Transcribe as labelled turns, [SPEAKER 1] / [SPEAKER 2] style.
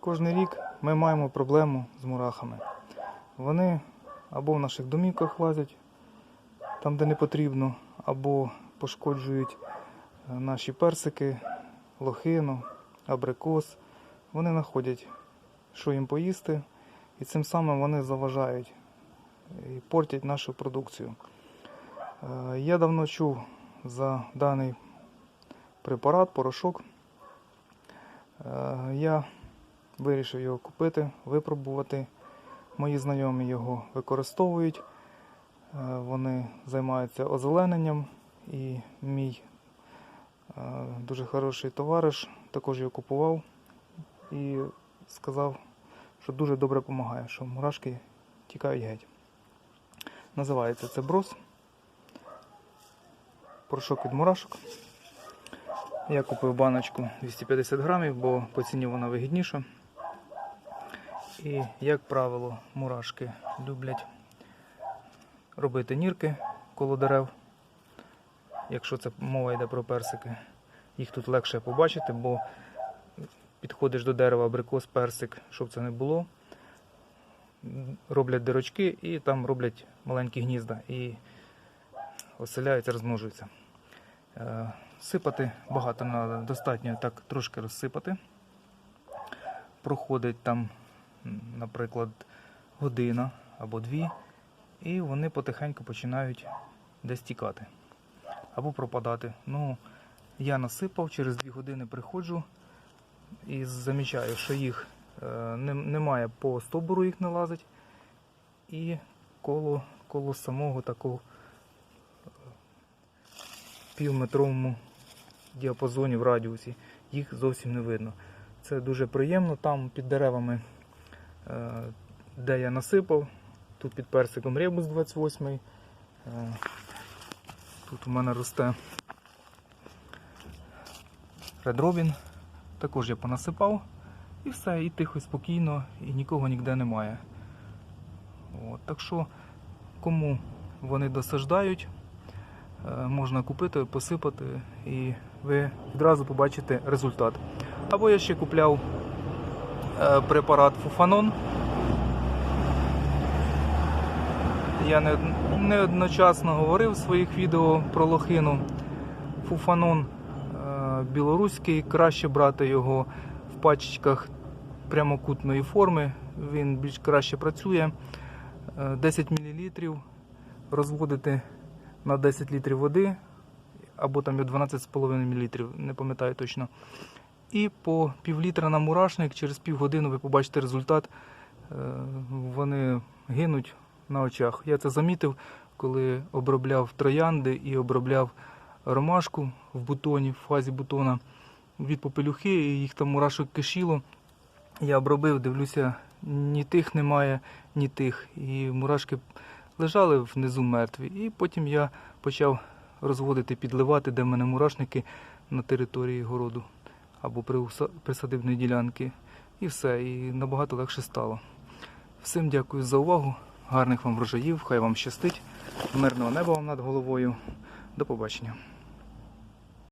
[SPEAKER 1] Кожен рік ми маємо проблему з мурахами. Вони або в наших домівках лазять там, де не потрібно, або пошкоджують е, наші персики, лохину, абрикос. Вони знаходять, що їм поїсти, і цим самим вони заважають і портять нашу продукцію. Е, Я давно чув за даний препарат, порошок. Е, Я вирішив його купити, випробувати. Мої знайомі його використовують. Е, Вони займаються озелененням і мій е, дуже хороший товариш також його купував і сказав, що дуже добре допомагає, що мурашки тікають геть. Називається це брос. Порошок від мурашок. Я купив баночку 250 грамів, бо по ціні вона вигідніша. І, як правило, мурашки люблять робити нірки коло дерев. Якщо це мова йде про персики, їх тут легше побачити, бо підходиш до дерева абрикос, персик, щоб це не було. Роблять дирочки і там роблять маленькі гнізда і оселяються, розмножуються. Е, Сипати багато треба, достатньо так трошки розсипати. Проходить там, наприклад, година або дві, і вони потихеньку починають десь тікати або пропадати. Ну, я насипав, через дві години приходжу і замічаю, що їх е, немає по стовбуру їх не лазить, і коло, коло самого такого е, півметровому діапазоні в радіусі їх зовсім не видно. Це дуже приємно. Там під деревами, де я насипав, тут під персиком ребус 28. е, Тут у мене росте Robin. Також я понасипав. І все, і тихо, спокійно, і нікого ніде немає. От, так що, кому вони досаждають, е, можна купити, посипати, і ви відразу побачите результат. Або я ще купляв е, препарат Фуфанон. Я не- неодночасно говорив в своїх відео про лохину. Фуфанон е, білоруський, краще брати його в пачечках прямокутної форми, він більш краще працює. Е, 10 мл розводити на 10 літрів води, або там 12,5 мл, не пам'ятаю точно. І по пів літра на мурашник, через півгодини ви побачите результат. Е, Вони гинуть на очах. Я це замітив, коли обробляв троянди і обробляв ромашку в бутоні, в фазі бутона від попелюхи, і їх там мурашок кишіло. Я обробив, дивлюся, ні тих немає, ні тих. І мурашки лежали внизу мертві. І потім я почав розводити, підливати, де в мене мурашники на території городу або при присадибної ділянки. І все, і набагато легше стало. Всім дякую за увагу, гарних вам врожаїв, хай вам щастить, мирного неба вам над головою. До побачення.